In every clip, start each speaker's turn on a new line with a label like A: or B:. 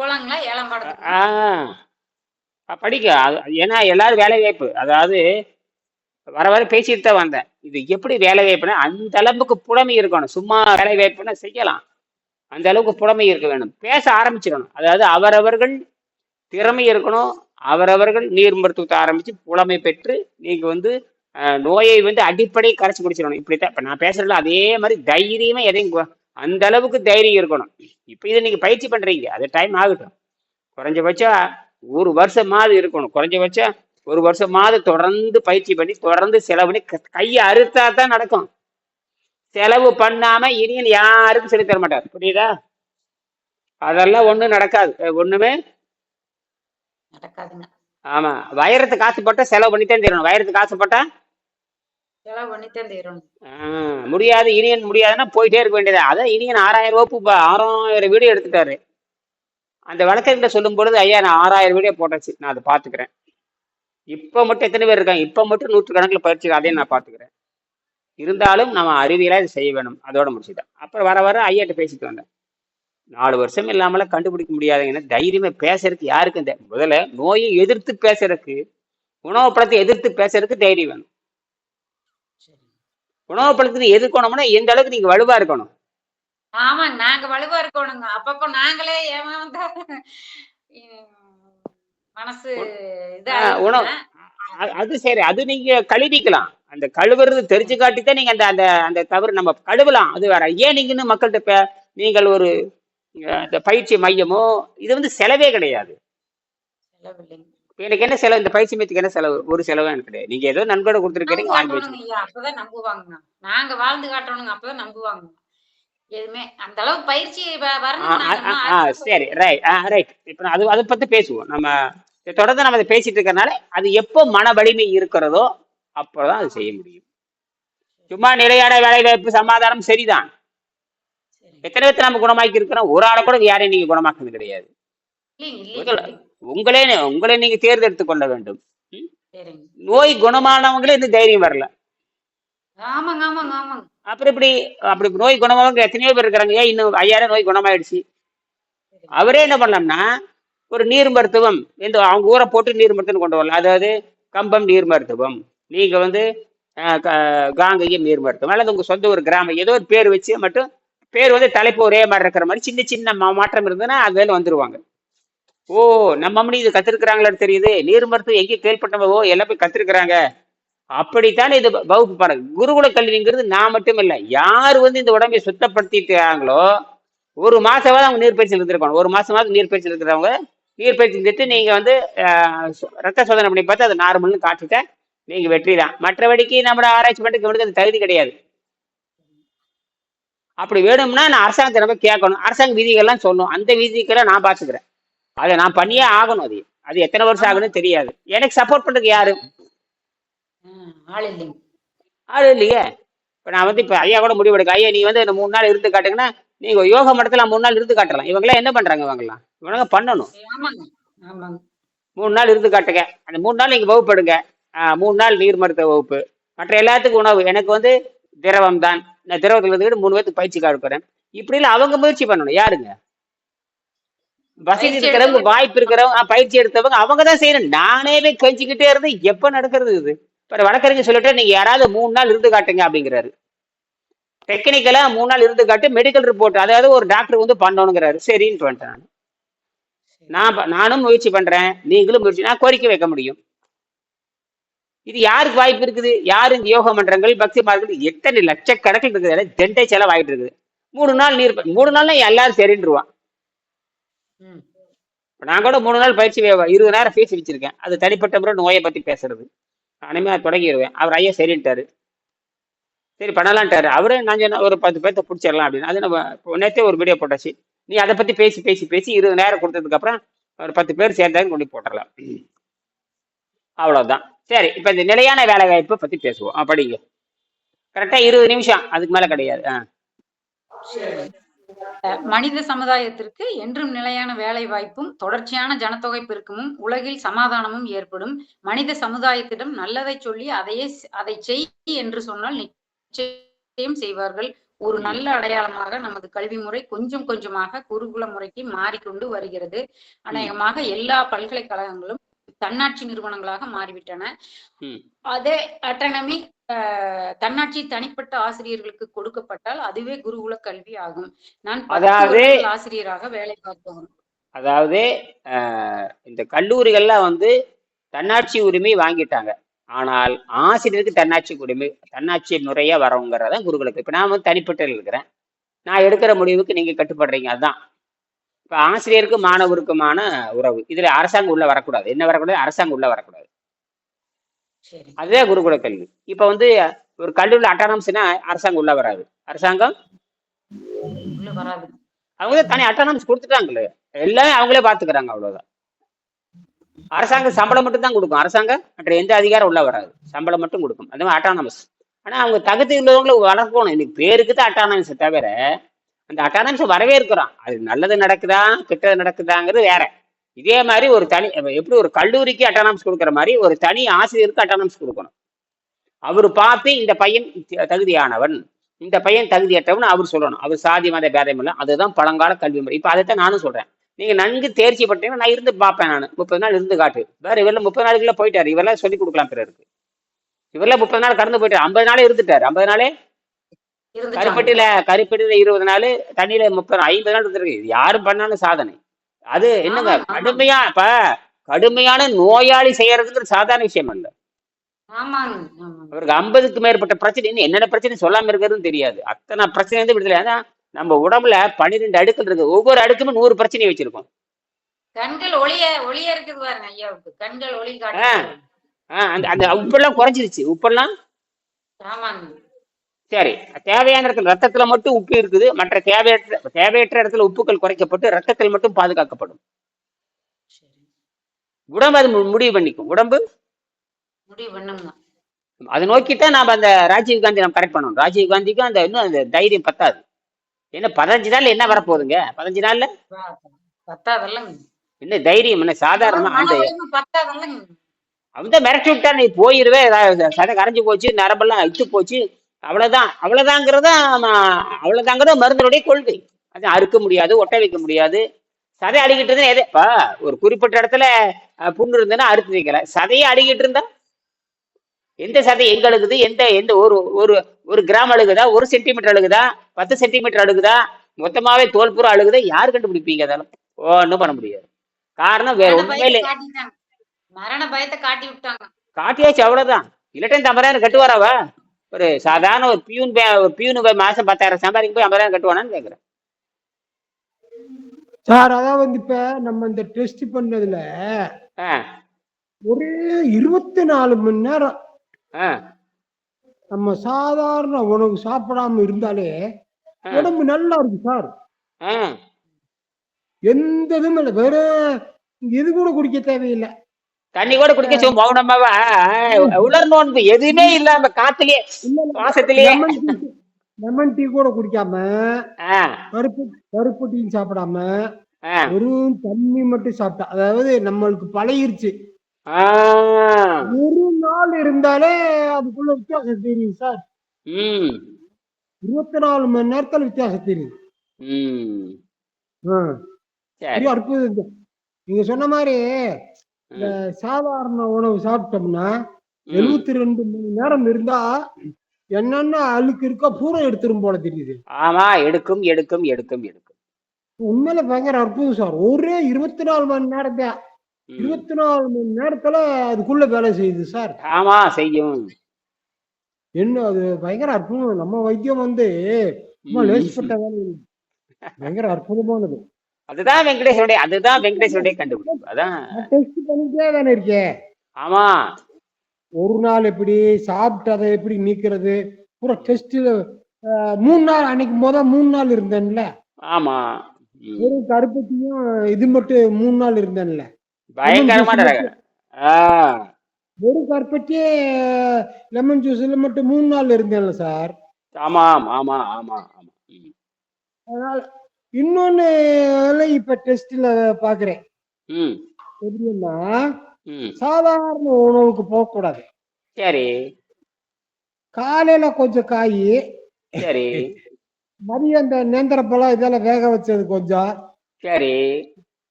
A: போலாங்களா? ஏழாம் பாடத்துக்கு
B: படிக்க அது ஏன்னா எல்லாரும் வேலை வாய்ப்பு. அதாவது வர வர பேசிட்டு தான் வந்தேன். இது எப்படி வேலை வாய்ப்புனா அந்த அளவுக்கு புலமை இருக்கணும். சும்மா வேலை வாய்ப்புனா செய்யலாம். அந்த அளவுக்கு புலமை இருக்க வேணும் பேச ஆரம்பிச்சிடணும். அதாவது அவரவர்கள் திறமை இருக்கணும். அவரவர்கள் நீர் மருத்துவத்தை ஆரம்பிச்சு புலமை பெற்று நீங்க வந்து நோயை வந்து அடிப்படை கரைச்சி குடிச்சிடணும். இப்படித்தான். இப்ப நான் பேசுறதுல அதே மாதிரி தைரியமா எதையும் அந்த அளவுக்கு தைரியம் இருக்கணும். இப்போ இதை நீங்க பயிற்சி பண்றீங்க. அது டைம் ஆகட்டும். குறைஞ்சபட்சம் ஒரு வருஷமாவது இருக்கணும். குறைஞ்சபட்சம் ஒரு வருஷமாவது தொடர்ந்து பயிற்சி பண்ணி தொடர்ந்து செலவு பண்ணி கையை அறுத்தா தான் நடக்கும். செலவு பண்ணாம இனியன் யாருக்கும் சொல்லி தர மாட்டார். புரியுதா? அதெல்லாம் ஒண்ணும் நடக்காது. ஒண்ணுமே
A: நடக்காதுங்க.
B: ஆமா. வயிறத்து காசு போட்டா செலவு பண்ணித்தான் தரணும். வயிறத்து காசு போட்டா
A: செலவு பண்ணித்தான் தீரணும்
B: ஆஹ், முடியாது இனியன் முடியாதுன்னா போயிட்டே இருக்க வேண்டியது அதான் இனியன் ஆறாயிரம் ரூபா ஆறாயிரம் வீடியோ எடுத்துட்டாரு. அந்த வழக்கறிஞர்கிட்ட சொல்லும் பொழுது ஐயா நான் ஆறாயிரம் வீடியோ போட்டாச்சு நான் அதை பாத்துக்கிறேன் இப்போ மட்டும் எத்தனை பேர் இருக்காங்க? இப்போ மட்டும் நூற்றுக்கணக்கில் பயிற்சி அதையும் நான் பாத்துக்கிறேன் இருந்தாலும் நம்ம அறிவியலா இதை செய்ய வேணும். அதோட முடிச்சுட்டேன் அப்புறம் வர வர ஐயாட்ட பேசிட்டு வந்தேன். நாலு வருஷம் இல்லாமல கண்டுபிடிக்க முடியாதுங்கன்னா தைரியமே பேசுறதுக்கு யாருக்கு இந்த முதல்ல நோயை எதிர்த்து பேசுறதுக்கு உணவு பழத்தை எதிர்த்து பேசுறதுக்கு தைரியம் வேணும். உணவு பழத்தை எதிர்க்கணும்னா எந்த அளவுக்கு நீங்க வலுவா இருக்கணும்?
A: ஆமாங்க நாங்க வலுவா இருக்கணுங்க. அப்பப்போ நாங்களே ஏமாந்தா மனசு
B: உணவு. அது சரி. அது நீங்க கழுவிக்கலாம். அந்த கழுவுறது தெரிஞ்சு காட்டித்தான் நீங்க அந்த அந்த அந்த தவறு நம்ம கழுவலாம். அது வேற. ஏன் நீங்க இன்னும் மக்கள்கிட்ட நீங்கள் ஒரு இந்த பயிற்சி மையமோ இது வந்து செலவே கிடையாது. எனக்கு என்ன செலவு? இந்த பயிற்சி மையத்துக்கு என்ன செலவு? ஒரு செலவும் எனக்கு கிடையாது. நீங்க ஏதோ நண்பரோட கொடுத்துருக்கீங்க வாங்கி வச்சு
A: அப்பதான் நம்புவாங்க நாங்க வாழ்ந்து காட்டணுங்க அப்பதான் நம்புவாங்க எதுவுமே அந்த அளவுக்கு பயிற்சி வரணும்
B: சரி ரைட் ரைட் இப்போ அது அதை பத்தி பேசுவோம். நம்ம தொடர்ந்து நம்ம அதை பேசிட்டு இருக்கறனால அது எப்போ மன வலிமை இருக்கிறதோ அப்போதான் அது செய்ய முடியும். சும்மா நிலையான வேலை வாய்ப்பு சமாதானம் சரிதான்.
A: சரி.
B: எத்தனை பேர்த்த நம்ம குணமாக்கி இருக்கிறோம் ஒரு ஆளை கூட யாரையும் நீங்க குணமாக்குறது கிடையாது. உங்களே உங்களை நீங்க தேர்ந்தெடுத்து கொள்ள வேண்டும். நோய் குணமானவங்களே இந்த தைரியம் வரல. அப்புறம் இப்படி அப்படி நோய் குணமானவங்க எத்தனையோ பேர் இருக்கிறாங்க. ஏன் இன்னும் ஐயாயிரம் நோய் குணமாயிடுச்சு. அவரே என்ன பண்ணலாம்னா ஒரு நீர் மருத்துவம் இந்த அவங்க ஊரை போட்டு நீர் மருத்துவம் கொண்டு வரலாம். அதாவது கம்பம் நீர் மருத்துவம். நீங்க வந்து காங்கேயம் நீர் மருத்துவம். அல்லது உங்க சொந்த ஒரு கிராமம் ஏதோ ஒரு பேர் வச்சு மட்டும் பேர் வந்து தலைப்பு ஒரே மாதிரி இருக்கிற மாதிரி சின்ன சின்ன மா- மாற்றம் இருந்ததுன்னா அது வந்துருவாங்க. ஓ நம்ம அம்மனி இது கத்திருக்கிறாங்களான்னு தெரியுது. நீர் மருத்துவம் எங்கே கேள்விப்பட்டவோ எல்லாம் போய் கத்திருக்கிறாங்க. அப்படித்தானே இது வகுப்பு பாருங்க. குருகுல கல்விங்கிறது நான் மட்டும் இல்லை யார் வந்து இந்த உடம்பை சுத்தப்படுத்திட்டாங்களோ ஒரு மாசமாவது அவங்க நீர்ப்பயிற்சியில் இருந்திருக்கணும். ஒரு மாசமாவது நீர்ப்பயிற்சியில் இருக்கிறவங்க நீர்ப்பயிற்சி இருந்துட்டு நீங்க வந்து ரத்த சோதனை பண்ணி பார்த்து அது நார்மல்னு காட்டிட்ட நீங்க வெற்றி தான். மற்றபடிக்கு நம்ம ஆராய்ச்சி பண்ணுறதுக்கு இவனுக்கு அது தகுதி கிடையாது. அப்படி வேணும்னா நான் அரசாங்கத்தை நம்ம கேட்கணும். அரசாங்க விதிகள்லாம் சொல்லணும். அந்த விதிகளை நான் பார்த்துக்கிறேன். அதை நான் பண்ணியே ஆகணும் அது. அது எத்தனை வருஷம் ஆகணும்னு தெரியாது. எனக்கு சப்போர்ட் பண்றதுக்கு யாரு?
A: ஆள்
B: இல்லையே? இப்போ நான் வந்து இப்போ ஐயா கூட முடிவெடுக்க ஐயா நீ வந்து மூணு நாள் இருந்து காட்டுங்கன்னா நீங்க யோக மடத்துல மூணு நாள் இருந்து காட்டலாம். இவங்கெல்லாம் என்ன பண்றாங்க இவங்கெல்லாம்? இவங்க பண்ணணும்.
A: ஆமாங்க. ஆமாங்க.
B: மூணு நாள் இருந்து காட்டுங்க. அந்த மூணு நாள் நீங்க வகுப்பு எடுங்க ஆஹ் மூணு நாள் நீர் மருத்துவ வகுப்பு. மற்ற எல்லாத்துக்கும் உணவு. எனக்கு வந்து திரவம் தான் நான் திரவத்தில் இருந்துக்கிட்டு மூணு பேருக்கு பயிற்சி கொடுக்குறேன் இப்படி இல்லை அவங்க முயற்சி பண்ணணும். யாருங்க? வசதி இருக்கிறவங்க. வாய்ப்பு இருக்கிறவங்க பயிற்சி எடுத்தவங்க அவங்க தான் செய்யணும். நானே போய் கெஞ்சிக்கிட்டே இருந்து எப்ப நடக்கிறது இது? இப்போ வழக்கறிஞர் சொல்லிட்டு நீங்க யாராவது மூணு நாள் இருந்து காட்டுங்க அப்படிங்கிறாரு. டெக்னிக்கலா மூணு நாள் இருந்து காட்டு மெடிக்கல் ரிப்போர்ட் அதாவது ஒரு டாக்டர் வந்து பண்ணணுங்கிறாரு. சரின்னு வந்துட்டேன் நான். நான் நானும் முயற்சி பண்றேன். நீங்களும் முயற்சி நான் கோரிக்கை வைக்க முடியும். இது யாருக்கு வாய்ப்பு இருக்குது? யாரு இந்த யோக மன்றங்கள் பக்தி மார்க்கங்கள் எத்தனை லட்சக்கணக்கில் இருக்குது ஜெண்டை செலவாயிட்டு இருக்குது. மூணு நாள் நீர் மூணு நாள்ல எல்லாரும் சரின்றுவான். நான் கூட மூணு நாள் பயிற்சி இருபது நேரம் ஃபீஸ் வச்சிருக்கேன் அது தனிப்பட்ட முறை நோயை பத்தி பேசுறது. நானுமே அதை தொடங்கிடுவேன் அவர் ஐயா சரின்ட்டாரு. சரி பண்ணலான்ட்டாரு. அவரே நான் சொன்ன ஒரு பத்து பேர்த்த பிடிச்சிடலாம் அப்படின்னு. அது நம்ம நேத்தே ஒரு வீடியோ போட்டாச்சு. நீ அதை பத்தி பேசி பேசி பேசி இருபது நேரம் கொடுத்ததுக்கு அப்புறம் ஒரு பத்து பேர் சேர்ந்தாங்க கொண்டு போட்டுடலாம். அவ்வளவுதான். சரி இப்போ இந்த நிலையான வேலை வாய்ப்பை பத்தி பேசுவோம். படிங்க. கரெக்டா இருபது நிமிஷம். அதுக்கு மேல கிடையாது. ஆ.
A: அஹ் மனித சமுதாயத்திற்கு என்றும் நிலையான வேலை வாய்ப்பும் தொடர்ச்சியான ஜனத்தொகை பெருக்கமும் உலகில் சமாதானமும் ஏற்படும். மனித சமுதாயத்திடம் நல்லதை சொல்லி அதையே அதை செய் என்று சொன்னால் நிச்சயம் செய்வார்கள். ஒரு நல்ல அடையாளமாக நமது கல்வி முறை கொஞ்சம் கொஞ்சமாக குருகுல முறைக்கு மாறிக்கொண்டு வருகிறது. அநேகமாக எல்லா பல்கலைக்கழகங்களும் தன்னாட்சி நிறுவனங்களாக மாறிவிட்டன. அதே அட்டனமி தன்னாட்சி தனிப்பட்ட ஆசிரியர்களுக்கு கொடுக்கப்பட்டால் அதுவே குருகுல கல்வி ஆகும். நான்
B: அதாவது-
A: ஆசிரியராக வேலை பார்த்தவன்
B: அதாவது இந்த கல்லூரிகள்ல வந்து தன்னாட்சி உரிமை வாங்கிட்டாங்க. ஆனால் ஆசிரியருக்கு தன்னாட்சி உரிமை தன்னாட்சி முறையா வரவங்கிறத குருகுலக்கு இப்ப நான் வந்து தனிப்பட்ட இருக்கிறேன். நான் எடுக்கிற முடிவுக்கு நீங்க கட்டுப்படுறீங்க. அதுதான் இப்ப ஆசிரியருக்கு மாணவருக்குமான உறவு. இதுல அரசாங்கம் உள்ள வரக்கூடாது. என்ன வரக்கூடாது? அரசாங்கம் உள்ள வரக்கூடாது. அதுவே குருகுல கல்வி. இப்ப வந்து ஒரு கல்லூரியில் அட்டானம்ஸ்னா அரசாங்கம் உள்ள வராது. அரசாங்கம் அவங்க தான் தனி அட்டானம்ஸ் கொடுத்துட்டாங்களே. எல்லாம் அவங்களே பாத்துக்கிறாங்க அவ்வளவுதான். அரசாங்கம் சம்பளம் மட்டும் தான் கொடுக்கும். அரசாங்கம் மற்ற எந்த அதிகாரம் உள்ள வராது. சம்பளம் மட்டும் கொடுக்கும். அது மாதிரி அட்டானமஸ். ஆனா அவங்க தகுதி உள்ளவங்களை வளர்க்கணும். இன்னைக்கு பேருக்கு தான் அட்டானமஸ் தவிர அந்த அட்டானமஸ் வரவேற்கிறோம். அது நல்லது நடக்குதா கெட்டது நடக்குதாங்கிறது வேற. இதே மாதிரி ஒரு தனி எப்படி ஒரு கல்லூரிக்கு அட்டானமஸ் கொடுக்குற மாதிரி ஒரு தனி ஆசிரியருக்கு அட்டானமஸ் கொடுக்கணும். அவர் பார்த்து இந்த பையன் தகுதியானவன் இந்த பையன் தகுதியற்றவன் அவர் சொல்லணும். அவர் சாதி மத பேதம் இல்லை அதுதான் பழங்கால கல்வி முறை. இப்போ அதைத்தான் நானும் சொல்றேன். நீங்க நன்கு தேர்ச்சி பட்டீங்கன்னா நான் இருந்து பார்ப்பேன் நான். முப்பது நாள் இருந்து காட்டு. வேற இவரெல்லாம் முப்பது நாளுக்குள்ள போயிட்டாரு. இவரெல்லாம் சொல்லி கொடுக்கலாம் பிறருக்கு. இவரெல்லாம் முப்பது நாள் கடந்து போயிட்டாரு. ஐம்பது நாளே இருந்துட்டாரு. ஐம்பது நாளே கருப்பட்டியில கருப்பட்டியில இருபது நாள் தண்ணியில முப்பது ஐம்பது நாள் இருந்திருக்கு. இது யாரும் பண்ணாலும் சாதனை. அது என்னங்க. கடுமையா இப்ப கடுமையான நோயாளி செய்யறதுக்கு சாதாரண விஷயம் அல்ல. அவருக்கு ஐம்பதுக்கு மேற்பட்ட பிரச்சனை என்னென்ன பிரச்சனை சொல்லாம இருக்கிறதுன்னு தெரியாது. அத்தனை பிரச்சனை வந்து விடுதலை. அதான் நம்ம உடம்புல பன்னிரெண்டு அடுக்கள் இருக்கு ஒவ்வொரு அடுக்குமே நூறு பிரச்சனையை வச்சிருக்கோம்.
A: கண்கள் ஒளிய ஒளிய இருக்குது பாருங்க ஐயாவுக்கு கண்கள் ஒளி
B: அந்த அந்த உப்பெல்லாம் குறைஞ்சிருச்சு. உப்பெல்லாம்?
A: ஆமாங்க.
B: சரி தேவையான இடத்துல ரத்தத்துல மட்டும் உப்பு இருக்குது. மற்ற தேவையற்ற தேவையற்ற இடத்துல உப்புக்கள் குறைக்கப்பட்டு ரத்தத்தில் மட்டும் பாதுகாக்கப்படும். உடம்பு அது முடிவு பண்ணிக்கும். உடம்பு?
A: முடிவு பண்ணுங்க
B: அதை நோக்கித்தான் நாம அந்த ராஜீவ் காந்தி நம்ம கரெக்ட் பண்ணணும். ராஜீவ் காந்திக்கும் அந்த இன்னும் அந்த தைரியம் பத்தாது. என்ன பதினஞ்சு நாள்ல என்ன வரப்போகுதுங்க? பதினஞ்சு நாள்ல? என்ன தைரியம்? என்ன சாதாரணமா அந்த அவன் தான் மிரட்டி விட்டா நீ போயிருவே. சதை கரைஞ்சு போச்சு நரம்பெல்லாம் இத்து போச்சு. அவ்வளவுதான். அவ்வளவுதாங்கிறத அவ்வளவுதாங்கிறத மருந்தினுடைய கொள்கை. அது அறுக்க முடியாது ஒட்ட வைக்க முடியாது. சதை அடிக்கிட்டு எதை இப்ப ஒரு குறிப்பிட்ட இடத்துல புண்ணு இருந்ததுன்னா அறுத்து வைக்கல. சதையே அடிக்கிட்டு இருந்தா? எந்த சதை எங்க அழுகுது? எந்த எந்த ஒரு ஒரு ஒரு கிராம் அழுகுதா? ஒரு சென்டிமீட்டர் அழுகுதா? பத்து சென்டிமீட்டர் அழுகுதா? மொத்தமாவே தோல் பூரா அழுகுதா? யார் கண்டுபிடிப்பீங்க அதெல்லாம்? ஒன்றும் பண்ண முடியாது. காரணம் வேற
A: பயத்தை காட்டிட்டாங்க. மரண பயத்தை காட்டி விட்டாங்க.
B: காட்டியாச்சு அவ்வளவுதான். இல்லாட்டி இந்த ஐம்பதாயிரம் கட்டுவாராவா? ஒரு சாதாரண ஒரு பியூன் ஒரு பியூனு போய் மாசம் பத்தாயிரம் சம்பாதிக்க போய் ஐம்பதாயிரம் கட்டுவானான்னு கேக்குறேன்.
C: சார் அதான் வந்து இப்ப நம்ம இந்த டெஸ்ட் பண்ணதுல ஒரே இருபத்தி நாலு மணி நேரம் நம்ம சாதாரண உணவு சாப்பிடாம இருந்தாலே. உடம்பு நல்லா இருக்கு சார். எந்த இதுவும் இல்லை. வெறும் இது கூட குடிக்க தேவையில்லை.
B: தண்ணி கூட குடிக்க சும்மா மௌனமாவா உலர் நோன்பு எதுவுமே இல்லாம காத்துலயே சுவாசத்திலேயே.
C: லெமன் டீ லெமன் டீ கூட குடிக்காம கருப்பு கருப்பு டீ சாப்பிடாம வெறும் தண்ணி மட்டும் சாப்பிட்டா அதாவது நம்மளுக்கு பழகிருச்சு. ஒரு நாள் இருந்தாலே அதுக்குள்ள வித்தியாசம் தெரியும் சார். இருபத்தி நாலு மணி நேரத்துல வித்தியாசம் தெரியுது.
B: ம்.
C: ஆ,
B: சரி.
C: பெரிய அற்புதம். நீங்க சொன்ன மாதிரி இந்த சாதாரண உணவு சாப்பிட்டோம்னா. எழுபத்தி ரெண்டு மணி நேரம் இருந்தா என்னென்ன அழுக்கு இருக்கோ பூரா எடுத்துரும் போல தெரியுது.
B: ஆமா எடுக்கும் எடுக்கும் எடுக்கும் எடுக்கும்.
C: உண்மையில பயங்கர அற்புதம் சார். ஒரே இருபத்தி நாலு மணி
B: ம்.
C: இருபத்தி நாலு மணி நேரத்துல அதுக்குள்ள வேலை செய்யுது சார்.
B: ஆமா செய்யும்.
C: என்ன அது பயங்கர அற்புதம். நம்ம வைத்தியம் வந்து
B: ம்.
C: லேசிப்பட்ட வேலை. பயங்கர அற்புதமானது.
B: அதுதான் வெங்கடேசனுடைய அதுதான் வெங்கடேசனுடைய கண்டுபிடிப்பு. அதான்.
C: டெஸ்ட் பண்ணிட்டே தானே இருக்கே
B: ஆமா.
C: ஒரு நாள் எப்படி சாப்பிட்டு அதை எப்படி நீக்கிறது? பூரா டெஸ்ட்ல மூணு நாள் அன்னைக்கு முத மூணு நாள் இருந்தேன்ல.
B: ஆமா. ம்.
C: வெறும் கருப்பட்டியும் இது மட்டும் மூணு நாள் இருந்தேன்ல.
B: பயங்கரமான
C: வெறும் கருப்பட்டியே லெமன் ஜூஸ்ல மட்டும் மூணு நாள் இருந்தேன்ல சார்.
B: ஆமா ஆமா ஆமா ம்.
C: அதனால இன்னொன்னு இப்ப டெஸ்ட்ல பாக்குறேன். எப்படின்னா சாதாரண உணவுக்கு போக கூடாது
B: சரி.
C: காலையில கொஞ்சம் காய்
B: சரி.
C: மதியம் இந்த நேந்திரப்பழம் இதெல்லாம் வேக வச்சது கொஞ்சம்.
B: சரி.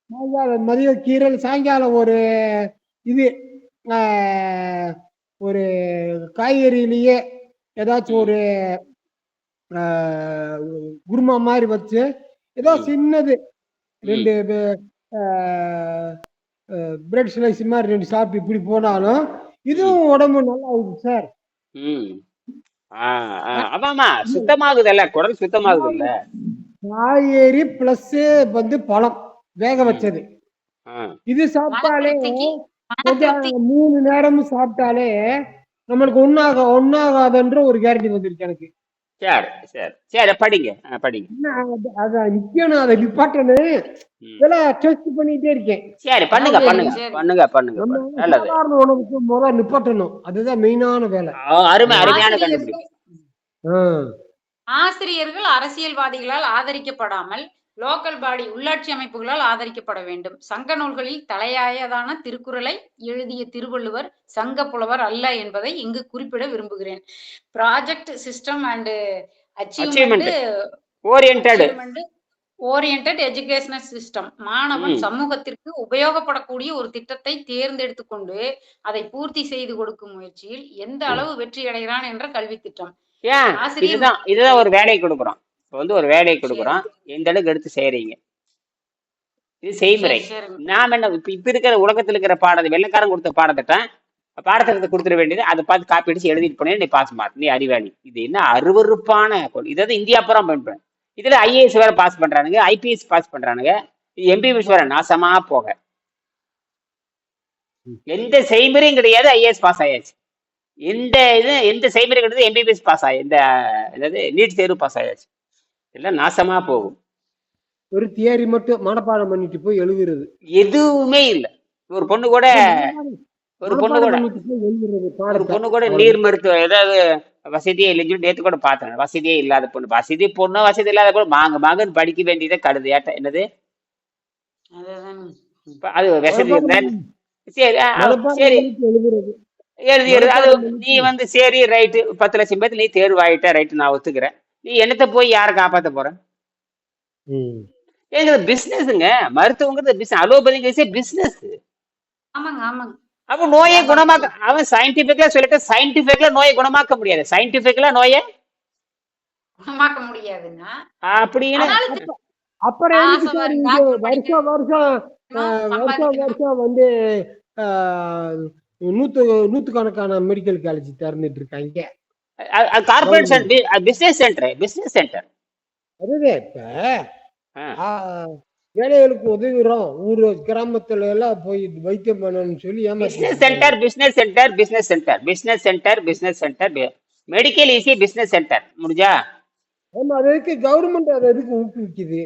C: சாயங்காலம் மதியம் கீரல் சாயங்காலம் ஒரு இது ஒரு காய்கறியிலேயே ஏதாச்சும் ஒரு குருமா மாதிரி வச்சு ஏதோ. சின்னது. ரெண்டு பிரெட் ஸ்லைஸ் மாதிரி ரெண்டு சாப்பிட்டு இப்படி போனாலும் இதுவும் உடம்பு நல்லா இருக்கு சார்.
B: ம். ஆ ஆ, ஆமாமா சுத்தமாகுதல்ல குடல் சுத்தமாகுதுல்ல.
C: காய்கறி பிளஸ் வந்து பழம் வேக வச்சது. இது சாப்பிட்டாலே மூணு நேரமும் சாப்பிட்டாலே நம்மளுக்கு ஒன்னாக ஒன்னாகாதுன்ற ஒரு கேரண்டி வந்துருச்சு எனக்கு.
B: சரி சரி. சரி படிங்க. ஆ, படிங்க.
C: என்ன அது- அதை நிக்கணும் அதை நிப்பாட்டணும்
B: ம்.
C: இதெல்லாம் டெஸ்ட் பண்ணிட்டே இருக்கேன்.
B: சரி பண்ணுங்க பண்ணுங்க.
A: சரி.
B: பண்ணுங்க பண்ணுங்க. நல்லது.
C: சாதாரண உணவுக்கு முதல்ல நிப்பாட்டணும். அதுதான் மெயினான வேலை.
B: அருமை அருமையான கண்டுபிடிப்பு
C: ஆ.
A: ஆசிரியர்கள் அரசியல்வாதிகளால் ஆதரிக்கப்படாமல் லோக்கல் பாடி உள்ளாட்சி அமைப்புகளால் ஆதரிக்கப்பட வேண்டும். சங்க நூல்களில் தலையாயதான திருக்குறளை எழுதிய திருவள்ளுவர் சங்க புலவர் அல்ல என்பதை இங்கு குறிப்பிட விரும்புகிறேன். Project system and achievement orient educational system மாணவன். சமூகத்திற்கு உபயோகப்படக்கூடிய ஒரு திட்டத்தை தேர்ந்தெடுத்து கொண்டு அதை பூர்த்தி செய்து கொடுக்கும் முயற்சியில் எந்த அளவு வெற்றி அடைகிறான் என்ற கல்வி திட்டம்
B: இதுதான் இதுதான் ஒரு வேலையை கொடுக்குறோம் இப்போ வந்து ஒரு வேலையை கொடுக்குறோம். எந்த அளவுக்கு எடுத்து செய்றீங்க இது செய்முறை. நாம என்ன இப்ப இப்ப இருக்கிற உலகத்துல இருக்கிற பாடத்தை வெள்ளைக்காரன் கொடுத்த பாடத்திட்டம் பாடத்திட்டத்தை கொடுத்துட வேண்டியது. அதை பார்த்து காப்பி அடிச்சு எழுதிட்டு போனே நீ பாஸ் மார்க் நீ அறிவாளி. இது என்ன அருவருப்பான கொள்- இதை வந்து இந்தியா அப்புறம் பண்றேன் இதுல ஐஏஎஸ் வேற பாஸ் பண்றானுங்க. ஐபிஎஸ் பாஸ் பண்றானுங்க. எம்பிபிஎஸ் வேற நாசமா போக. எந்த செய்முறையும் கிடையாது. ஐஏஎஸ் பாஸ் ஆயாச்சு. எந்த இது எந்த செய்முறை கிடையாது. எம்பிபிஎஸ் பாஸ் ஆயி இந்த என்னது நீட் தேர்வு பாஸ் ஆயாச்சு. எல்லாம் நாசமா போகும்.
C: ஒரு தியரி மட்டும் மனப்பாடம் பண்ணிட்டு போய் எழுதுறது
B: எதுவுமே இல்லை. ஒரு பொண்ணு கூட ஒரு பொண்ணு கூட ஒரு பொண்ணு கூட நீர் மருத்துவம் ஏதாவது வசதியே இல்லைன்னு சொல்லி நேத்து கூட பார்த்தேன். வசதியே இல்லாத பொண்ணு. வசதி பொண்ணு வசதி இல்லாத பொண்ணு மாங்க மாங்கன்னு படிக்க வேண்டியதை கடுது ஏட்ட என்னது? அது வசதி சரி சரி
C: பண்ணிட்டு எழுதுறது
B: எழுதி எழுதி. அது நீ வந்து சரி ரைட்டு. பத்து லட்சம் பேர்த்து நீ தேர்வு ஆயிட்ட ரைட்டு நான் ஒத்துக்கிறேன். நீ என்னத்த போய் யாரை காப்பாத்த போற. ஏங்க பிசினஸ்ங்க மருத்துவங்கிறது பிசினஸ் அலோபதிங்கிறது பிசினஸ்
A: ஆமாங்க ஆமாங்க.
B: அப்ப நோயை குணமாக்க அவன் சயின்டிபிக்கா சொல்லிட்டு சயின்டிபிக்கா நோயை குணமாக்க முடியாது. சயின்டிபிக்கலா நோயை
A: குணமாக்க முடியாதுங்க
B: அப்படின்னு
C: அப்புறம் வருஷம் வருஷம் வருஷம். வருஷம் வந்து நூத்து நூத்துக்கணக்கான மெடிக்கல் காலேஜ் திறந்துட்டு இருக்காங்க.
B: Corporate business centre business centre
C: அதுவே இப்ப ஏழைகளுக்கு உதவுறோம் ஊர் கிராமத்துல எல்லாம் போய் வைத்தியம் பண்ணணும்னு சொல்லி
B: business centre business centre business centre business centre business centre medical easy business centre முடிஞ்சா?
C: ஆமா அது எதுக்கு? கவர்மெண்ட் அதை எதுக்கு ஊக்குவிக்குது?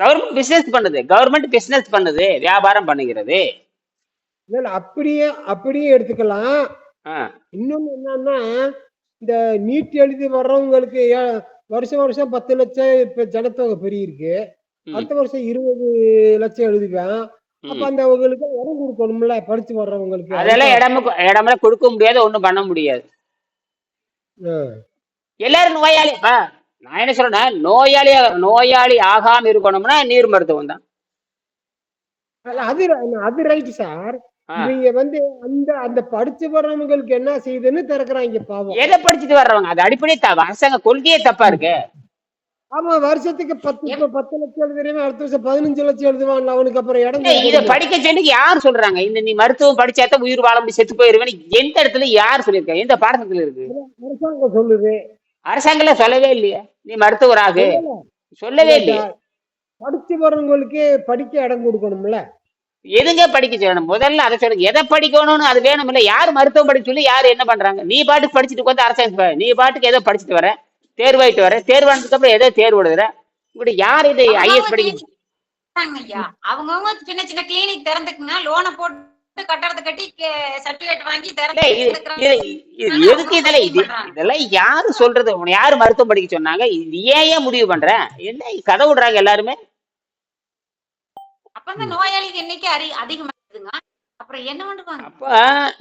B: கவர்மெண்ட் பிசினஸ் பண்ணுது. கவர்மெண்ட் பிசினஸ் பண்ணுது. வியாபாரம் பண்ணுகிறது.
C: இல்ல அப்படியே அப்படியே எடுத்துக்கலாம். இன்னொன்னு என்னன்னா இந்த நீட் எழுதி வர்றவங்களுக்கு வருஷம் வருஷம் பத்து லட்சம் இப்ப ஜனத்தொகை பெருகிருக்கு அடுத்த வருஷம் இருபது லட்சம் எழுதுவேன். அப்ப. அந்த அவங்களுக்கு இடம் கொடுக்கணும்ல படிச்சு வர்றவங்களுக்கு.
B: அதெல்லாம் இடமும் இடமெல்லாம் கொடுக்க முடியாது ஒண்ணும் பண்ண முடியாது. எல்லாரும் நோயாளி நான் என்ன சொல்றேன் நோயாளி நோயாளி ஆகாம இருக்கணும்னா நீர் மருத்துவம் தான்
C: அது அது ரைட் சார் இவங்க வந்து அந்த அந்த படிச்சு வர்றவங்களுக்கு என்ன செய்யுதுன்னு திறக்கிறாங்க பாவம்.
B: எதை படிச்சுட்டு வர்றவங்க? அது அடிப்படை அரசாங்க கொள்கையே தப்பா இருக்கு.
C: ஆமா வருஷத்துக்கு பத்து பத்து லட்சம் எழுதுறவன் அடுத்த வருஷம் பதினஞ்சு லட்சம் எழுதுவான் அவனுக்கு அப்புறம் இடம்
B: இத. படிக்க சொல்லி யார் சொல்றாங்க? இந்த நீ மருத்துவம் படிச்சாதான் உயிர் வாழ முடியும் செத்து போயிருவேன். எந்த இடத்துல யார் சொல்லியிருக்கா? எந்த பாடத்துல இருக்கு?
C: அரசாங்கம் சொல்லுது.
B: அரசாங்கம்ல சொல்லவே இல்லையே. நீ மருத்துவராகு. சொல்லவே இல்லையே.
C: படிச்சு வர்றவங்களுக்கு படிக்க இடம் கொடுக்கணும்ல.
B: எதுங்க படிக்க சொல்லணும் முதல்ல அதை சொல்லுங்க. எதை படிக்கணும்னு அது வேணும் இல்ல யார் மருத்துவம் படிக்க சொல்லி யார் என்ன பண்றாங்க? நீ பாட்டுக்கு படிச்சுட்டு வந்து அரசாங்கம் நீ பாட்டுக்கு ஏதோ படிச்சுட்டு வர தேர்வாயிட்டு வர தேர்வானதுக்கு அப்புறம் ஏதோ தேர்வு எழுதுற இப்படி யார் இது ஐஎஸ் படிக்க
A: அவங்கவுங்க சின்ன சின்ன கிளினிக் திறந்துக்குங்க லோனை போட்டு
B: இதெல்லாம் இது? இதெல்லாம் யாரு சொல்றது? யாரு மருத்துவம் படிக்க சொன்னாங்க? ஏன் ஏன் முடிவு பண்ற? என்ன கதை விடுறாங்க எல்லாருமே?
A: அப்ப அந்த நோயாளி எண்ணிக்கை அறி அதிகமாகுதுங்க அப்புறம் என்ன பண்ணுவாங்க?
B: அப்ப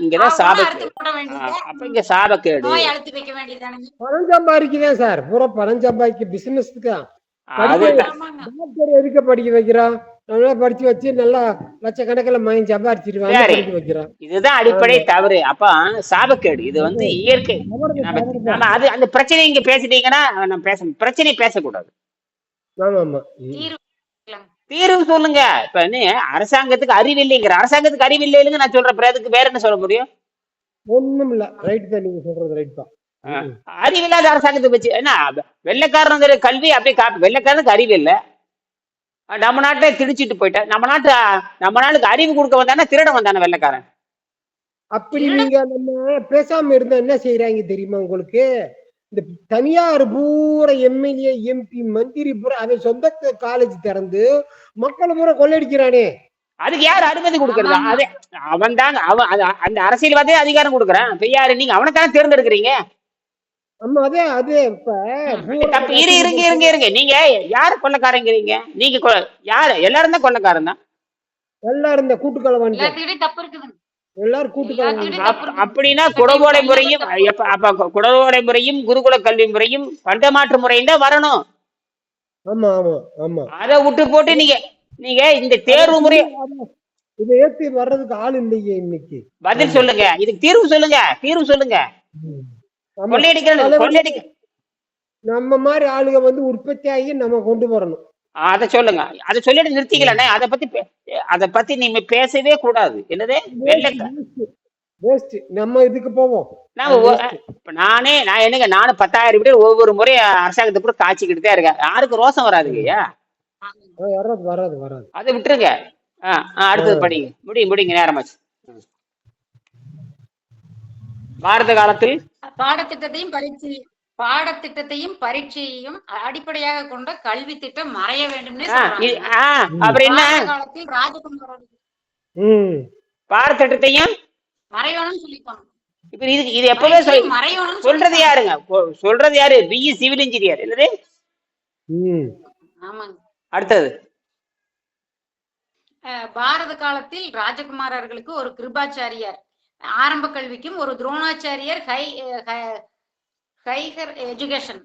B: இங்கதான் சாபக்கேடு
A: போட
B: ஆ,
A: வேண்டியது
B: அப்ப இங்க சாபக்கேடு
A: நோய் அழுத்தி வைக்க வேண்டியதானுங்க
C: பணம் சம்பாதிக்குதேன் சார். பூரா பணம் சம்பாதிக்க பிசினஸ்க்கு தான்
B: அது
C: படிக்க-
A: ஆமாங்க.
C: டாக்டர் எதுக்கு படிக்க வைக்கிறான்? நல்லா படிச்சு வச்சு நல்லா லட்சக்கணக்கில் மகன் சம்பாரிச்சிருவாங்க
B: இதுதான் அடிப்படை தவறு. அப்ப சாபக்கேடு இது வந்து இயற்கை. நம்ம அது அந்த பிரச்சனை இங்க பேசிட்டீங்கன்னா நம்ம பேச பிரச்சனை பேசக்கூடாது.
C: ஆமா ஆமா.
A: தீர்வு
B: சொல்லுங்க. இப்ப என்ன அரசாங்கத்துக்கு அறிவு இல்லைங்கிற. அரசாங்கத்துக்கு அறிவு இல்லைன்னு நான் சொல்றேன். அப்புறம் அதுக்கு வேற என்ன சொல்ல முடியும்?
C: ஒண்ணும் இல்ல. ரைட் தான் நீங்க சொல்றது ரைட் தான்.
B: அறிவில்லாத அரசாங்கத்தை வச்சு என்ன? வெள்ளைக்காரனுங்கிற கல்வி அப்படியே காப்பி வெள்ளைக்காரனுக்கு அறிவு இல்லை. நம்ம நாட்டை திணிச்சிட்டு போயிட்டா. நம்ம நாட்டு நம்ம நாட்டுக்கு அறிவு கொடுக்க வந்தானே திருட வந்தானே வெள்ளைக்காரன்?
C: அப்படி நீங்க நம்ம பேசாம இருந்தா என்ன செய்யறாங்க தெரியுமா உங்களுக்கு? இந்த தனியார் பூரா எம்எல்ஏ எம்பி மந்திரி பூரா அவன் சொந்த காலேஜ் திறந்து மக்களை பூரா கொள்ளடிக்கிறானே
B: அதுக்கு யார் அனுமதி கொடுக்கறது. அது அவன் தாங்க அவன் அந்த அரசியல்வாதே அதிகாரம் கொடுக்குறான். இப்ப யாரு? நீங்க அவனை தானே தேர்ந்தெடுக்கிறீங்க?
C: ஆமா அதே அதே இப்ப
B: தப்பு இரு இருங்க இருங்க இருங்க. நீங்க யாரு கொள்ளக்காரங்கிறீங்க நீங்க யாரு? எல்லாரும் தான் கொள்ளக்காரன் தான்.
C: எல்லாரும் இந்த கூட்டுக்கலவான்
A: தப்பு இருக்குதுங்க
C: எல்லாரும்
A: இருக்குது
B: அப்படின்னா குடவோடை முறையும் அப்ப குடவோடை முறையும் குருகுல கல்வி முறையும் பண்டமாற்று முறையும் தான் வரணும்.
C: ஆமா ஆமா ஆமா.
B: அதை விட்டு போட்டு நீங்க நீங்க இந்த தேர்வு முறை
C: இதை ஏத்தி வர்றதுக்கு ஆள் இல்லையே இன்னைக்கு.
B: பதில் சொல்லுங்க. இதுக்கு தீர்வு சொல்லுங்க. தீர்வு சொல்லுங்க. கொள்ளையடிக்கிறது கொள்ளையடிக்க
C: நம்ம மாதிரி ஆளுங்க வந்து உற்பத்தி ஆகி நம்ம கொண்டு வரணும்.
B: அதை சொல்லுங்க. அதை சொல்லிட்டு நிறுத்திக்கலண்ணே அதை பத்தி பே- அதை பத்தி நீங்க பேசவே கூடாது. என்னது?
C: நம்ம இதுக்கு போவோம்.
B: நான் நானே நான் என்னங்க நானும் பத்தாயிரம் பேர் ஒவ்வொரு முறை அரசாங்கத்தை கூட காய்ச்சிக்கிட்டு தான் இருக்கேன். யாருக்கு ரோசம் வராதுங்கய்யா
C: வராது வராது வராது.
B: அதை விட்டுருங்க. அடுத்தது படிங்க. முடியும் முடிங்க நேரமாச்சு. பாரத காலத்தில்
A: பாடத்திட்டத்தையும் பரீட்சை பாடத்திட்டத்தையும் பரீட்சையையும் அடிப்படையாக கொண்ட கல்வி திட்டம் மறைய வேண்டும்னே பாரத காலத்தில்
B: பாடத்திட்டத்தையும்
A: மறையணும்னு சொல்லிப்பாங்க.
B: இப்ப இது இது எப்பவே சொல்
A: மறையணும்னு
B: சொல்றது யாருங்க? சொல்றது யாரு? பிஇ சிவில் இன்ஜினியர் என்னது? அடுத்தது.
A: பாரத காலத்தில் ராஜகுமாரர்களுக்கு ஒரு கிருபாச்சாரியார். ஆரம்ப கல்விக்கும் ஒரு துரோணாச்சாரியர் ஹை ஹைகர் எஜுகேஷன்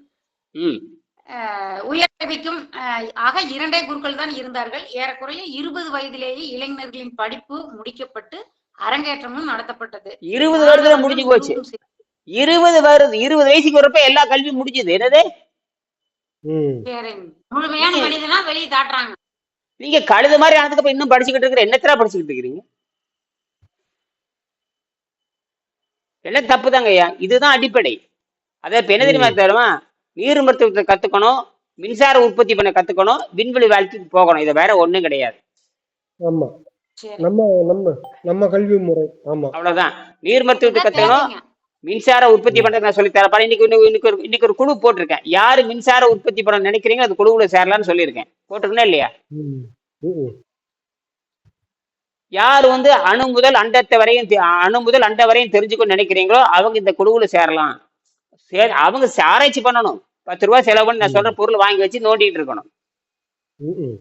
A: உயர்கல்விக்கும் அஹ் ஆக இரண்டே குருக்கள் தான் இருந்தார்கள். ஏறக்குறைய இருபது வயதிலேயே இளைஞர்களின் படிப்பு முடிக்கப்பட்டு அரங்கேற்றமும் நடத்தப்பட்டது.
B: இருபது வருடத்துல முடிஞ்சு போச்சு. இருபது வருது இருபது வயசுக்கு வரப்ப எல்லா கல்வியும் முடிஞ்சது. என்னது?
C: ம்.
A: சரிங்க. முழுமையான மனிதனா வெளியே தாட்டுறாங்க.
B: நீங்க கழுத மாதிரி ஆனதுக்கு அப்புறம் இன்னும் படிச்சுக்கிட்டு இருக்கிற என்னத்தரா படிச்சுக்கிட்டு இருக்கிறீங்க? எல்லாம் தப்புதாங்க ஐயா இதுதான் அடிப்படை. அதான் இப்ப என்ன தெரியுமா தெரியுமா நீர் மருத்துவத்தை கத்துக்கணும் மின்சார உற்பத்தி பண்ண கத்துக்கணும் விண்வெளி வாழ்க்கைக்கு போகணும். இது வேற ஒண்ணும் கிடையாது.
C: ஆமா.
A: சரி.
C: நம்ம நம்ம நம்ம கல்வி முறை. ஆமா.
B: அவ்வளவுதான். நீர் மருத்துவத்தை கத்துக்கணும். மின்சார உற்பத்தி பண்றதுக்கு நான் சொல்லி தரப்பா இன்னைக்கு இன்னைக்கு இன்னைக்கு ஒரு இன்னைக்கு ஒரு குழு போட்டிருக்கேன். யாரு மின்சார உற்பத்தி பண்ண நினைக்கிறீங்க அது குழுவுல சேரலாம்னு சொல்லியிருக்கேன். போட்டிருக்கேன் இல்லையா? யார் வந்து அணு முதல் அண்டத்தை வரையும் அணு முதல் அண்ட வரையும் தெரிஞ்சுக்கணும்னு நினைக்கிறீங்களோ அவங்க இந்த குழுவுல சேரலாம். சே- அவங்க ஆராய்ச்சி பண்ணணும். பத்து ரூபாய் செலவு பண்ணி நான் சொல்ற பொருள் வாங்கி வச்சு நோண்டிட்டு இருக்கணும்.